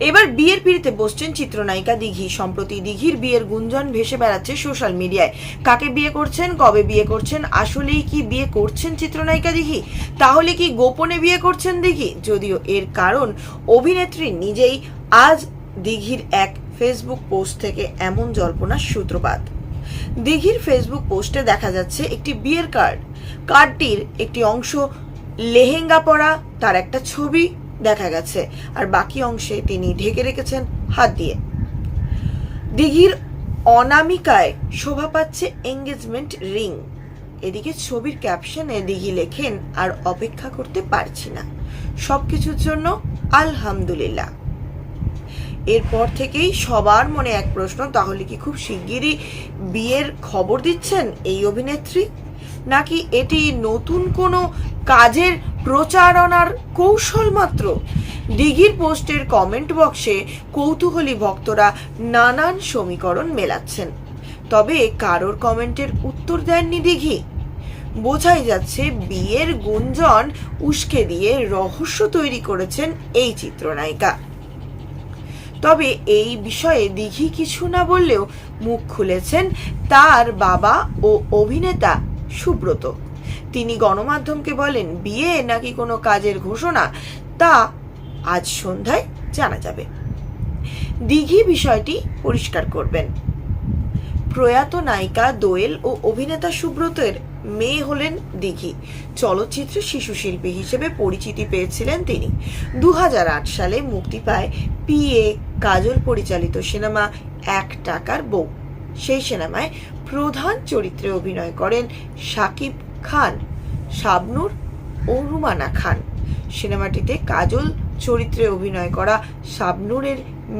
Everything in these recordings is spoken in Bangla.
এবার বিয়ের পিড়িতে বসছেন চিত্রনায়িকা দিঘি। সম্প্রতি দিঘির বিয়ের গুঞ্জন ভেসে বেড়াচ্ছে সোশ্যাল মিডিয়ায়। কাকে বিয়ে করছেন, কবে বিয়ে করছেন, আসলেই কি বিয়ে করছেন চিত্রনায়িকা দিঘি? তাহলে কি গোপনে বিয়ে করছেন দিঘি? যদিও এর কারণ, অভিনেত্রী নিজেই আজ দিঘির এক ফেসবুক পোস্ট থেকে এমন জল্পনার সূত্রপাত। দিঘির ফেসবুক পোস্টে দেখা যাচ্ছে একটি বিয়ের কার্ড। কার্ডটির একটি অংশ লেহেঙ্গা পরা, তার একটা ছবি দেখা গেছে, আর বাকি অংশে তিনি ঢেকে রেখেছেন হাত দিয়ে। দিঘির অনামিকায় শোভা পাচ্ছে এঙ্গেজমেন্ট রিং এদিকে ছবির ক্যাপশনে দিঘি লেখেন, আর অপেক্ষা করতে পারছি না। সব কিছুর জন্য আলহামদুলিল্লাহ। এরপর থেকেই সবার মনে এক প্রশ্ন, তাহলে কি খুব শিগগিরই বিয়ের খবর দিচ্ছেন এই অভিনেত্রী? নাকি এটি নতুন কোনো কাজের প্রচারণার কৌশল মাত্র। দিঘির পোস্টের কমেন্ট বক্সে কৌতূহলী ভক্তরা নানান সমীকরণ মেলাচ্ছেন। তবে কারোর কমেন্টের উত্তর দেননি দিঘি বোঝাই যাচ্ছে বিয়ের গুঞ্জন উস্কে দিয়ে রহস্য তৈরি করেছেন এই চিত্রনায়িকা। তবে এই বিষয়ে দিঘি কিছু না বললেও মুখ খুলেছেন তার বাবা ও অভিনেতা সুব্রত। তিনি গণমাধ্যমকে বলেন, বিয়ে নাকি কোনো কাজের ঘোষণা? তা আজ সন্ধ্যায় জানা যাবে। দিঘি বিষয়টি পরিষ্কার করবেন। প্রয়াত নায়িকা দোয়েল ও অভিনেতা সুব্রতের মেয়ে হলেন দিঘি। চলচ্চিত্র শিশু শিল্পী হিসেবে পরিচিতি পেয়েছিলেন তিনি। দু হাজার আট সালে মুক্তি পায় পিএ কাজল পরিচালিত সিনেমা এক টাকার বউ। সেই সিনেমায় প্রধান চরিত্রে অভিনয় করেন শাকিব খান, শাবনুর ও রুমানা খান। সিনেমাটিতে কাজল চরিত্রে অভিনয় করা শাবনুরের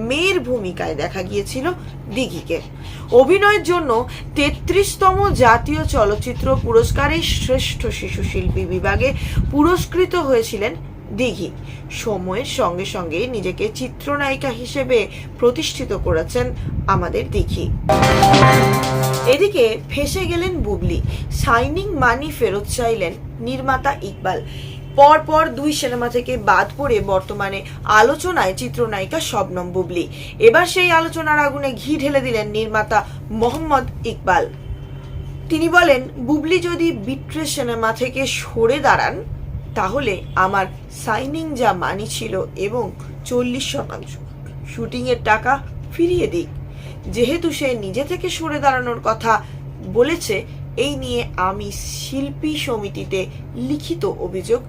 মেয়ের ভূমিকায় দেখা গিয়েছিল দিঘিকে। অভিনয়ের জন্য তেত্রিশতম জাতীয় চলচ্চিত্র পুরস্কারে শ্রেষ্ঠ শিশু শিল্পী বিভাগে পুরস্কৃত হয়েছিলেন দিঘি। সময়ের সঙ্গে সঙ্গে নিজেকে চিত্রনায়িকা হিসেবে প্রতিষ্ঠিত করেছেন আমাদের দিঘি। এদিকে ফেসে গেলেন বুবলি। সাইনিং মানি ফেরত চাইলেন নির্মাতা ইকবাল। পরপর দুই সিনেমা থেকে বাদ পড়ে বর্তমানে আলোচনায় চিত্রনায়িকা শবনম বুবলি। এবার সেই আলোচনার আগুনে ঘি ঢেলে দিলেন নির্মাতা মোহাম্মদ ইকবাল। তিনি বলেন, বুবলি যদি বিট্রে সিনেমা থেকে সরে দাঁড়ান তাহলে আমার সাইনিং যা মানি ছিল এবং চল্লিশ শতাংশ, শুটিংয়ের টাকা ফিরিয়ে দিক। যেহেতু সে নিজে থেকে সরে দাঁড়ানোর কথা বলেছে, এই নিয়ে আমি শিল্পী সমিতিতে লিখিত অভিযোগ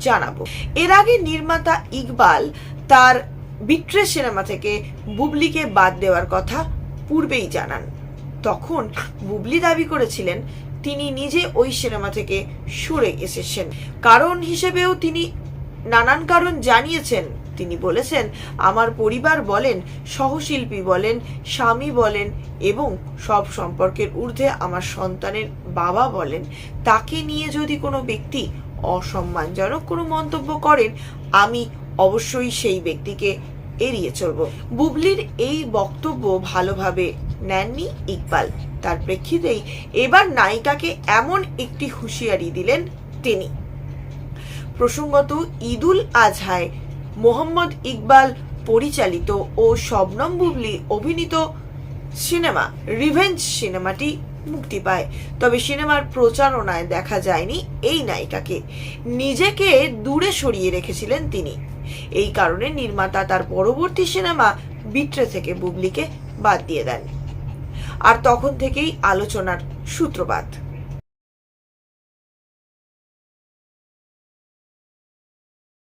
জানাব। এর আগে নির্মাতা ইকবাল তার বিট্রে সিনেমা থেকে বুবলিকে বাদ দেওয়ার কথা পূর্বেই জানান। তখন বুবলি দাবি করেছিলেন তিনি নিজে ওই সিনেমা থেকে সরে এসেছেন। কারণ হিসেবেও তিনি নানান কারণ জানিয়েছেন। তিনি বলেছেন, আমার পরিবার বলেন, সহশিল্পী বলেন, স্বামী বলেন এবং সব সম্পর্কের ঊর্ধ্বে আমার সন্তানের বাবা বলেন। তাকে নিয়ে যদি কোনো ব্যক্তি অসম্মানজনক কোনো মন্তব্য করেন, আমি অবশ্যই সেই ব্যক্তিকে এড়িয়ে চলব। বুবলির এই বক্তব্য ভালোভাবে নেননি ইকবাল। তার প্রেক্ষিতেই এবার নায়িকাকে এমন একটি হুঁশিয়ারি দিলেন তিনি। প্রসঙ্গত ঈদুল আজহায়, মোহাম্মদ ইকবাল পরিচালিত ও শবনম বুবলি অভিনীত সিনেমা, রিভেঞ্জ সিনেমাটি মুক্তি পায়। তবে সিনেমার প্রচারণায় দেখা যায়নি এই নায়িকাকে। নিজেকে দূরে সরিয়ে রেখেছিলেন তিনি। এই কারণে নির্মাতা তার পরবর্তী সিনেমা বিট্রে থেকে বুবলিকে বাদ দিয়ে দেন। আর তখন থেকেই আলোচনার সূত্রপাত।